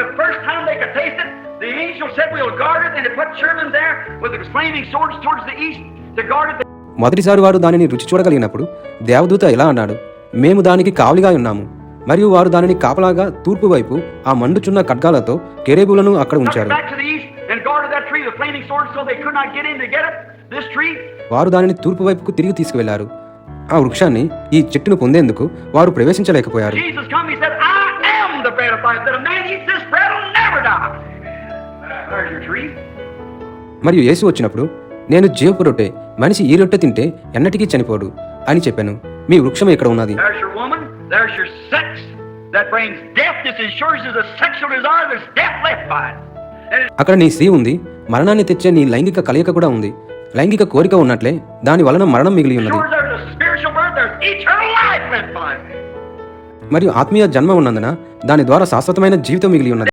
the first time they could taste it, the angel said, We'll guard it. And it put Sherman there with the flaming swords towards the east to guard it. మొదటిసారి వారు దానిని రుచి చూడగలిగినప్పుడు దేవదూత ఎలా అన్నాడు మేము దానికి కావలిగా ఉన్నాము. మరియు వారు దానిని కాపలాగా తూర్పు వైపు ఆ మండుచున్న కడ్గాలతో కెరేబులను అక్కడ ఉంచారు. వారు దానిని తూర్పు వైపుకు తిరిగి తీసుకువెళ్ళారు. ఆ వృక్షాన్ని ఈ చెట్టును పొందేందుకు వారు ప్రవేశించలేకపోయారు. the bread of life. That a man eats this bread will never die. There's your tree. మరియు యేసు వచ్చినప్పుడు నేను జీవపు రొట్టె మనిషి ఈ రొట్టె తింటే ఎన్నటికీ చనిపోడు అని చెప్పాను మీ వృక్షం ఇక్కడ ఉన్నది అక్కడ నీ స్త్రీ ఉంది మరణాన్ని తెచ్చే నీ లైంగిక కలయిక కూడా ఉంది లైంగిక కోరిక ఉన్నట్లే దాని వలన మరణం మిగిలి ఉన్నది మరియు ఆత్మీయ జన్మ ఉన్నందున దాని ద్వారా శాశ్వతమైన జీవితం మిగిలి ఉన్నది.